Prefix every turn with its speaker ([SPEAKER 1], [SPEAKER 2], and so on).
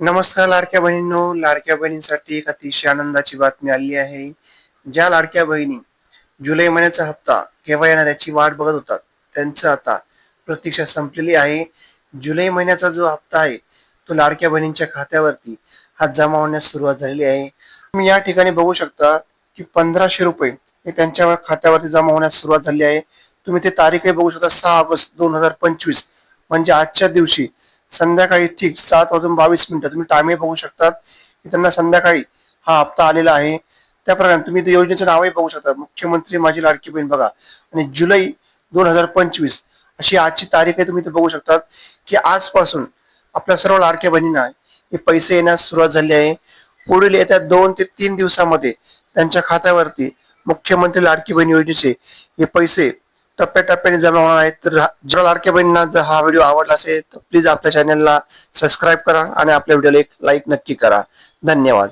[SPEAKER 1] नमस्कार लाडक्या बहिणींनो. लाडक्या बहिणींसाठी एक अतिशय आनंदाची बातमी आली आहे. ज्या लाडक्या बहिणी जुलै महिन्याचा हप्ता केव्हा येणार याची वाट बघत होतात. त्यांचं आता प्रतीक्षा संपलेली आहे. जुलै महिन्याचा जो हप्ता आहे तो लाडक्या बहिणींच्या खात्यावरती हा जमा होण्यास सुरुवात झालेली आहे. तुम्ही या ठिकाणी बघू शकता की पंधराशे रुपये हे त्यांच्या खात्यावरती जमा होण्यास सुरुवात झाली आहे. तुम्ही ते तारीखही बघू शकता सहा ऑगस्ट दोन हजार पंचवीस म्हणजे आजच्या दिवशी संध्याकाळी ठीक सात वाजून बावीस मिनिटं. तुम्ही टाईमही बघू शकतात की त्यांना संध्याकाळी हा हप्ता आलेला आहे. त्याप्रमाणे तुम्ही त्या योजनेचं नावही बघू शकता. मुख्यमंत्री माझी लाडकी बहीण बघा. आणि जुलै दोन हजार पंचवीस अशी आजची तारीख आहे तुम्ही ते बघू शकतात की आजपासून आपल्या सर्व लाडक्या बहिणींना हे पैसे येण्यास सुरुवात झाली आहे. पुढील येत्या दोन ते तीन दिवसामध्ये त्यांच्या खात्यावरती मुख्यमंत्री लाडकी बहीण योजनेचे हे पैसे टप्प्याटप्प्याने जमा होणार आहेत. तर जर लाडक्या बहिणींना जर हा व्हिडिओ आवडला असेल तर प्लीज आपल्या चॅनलला सबस्क्राईब करा आणि आपल्या व्हिडिओला एक लाईक नक्की करा. धन्यवाद.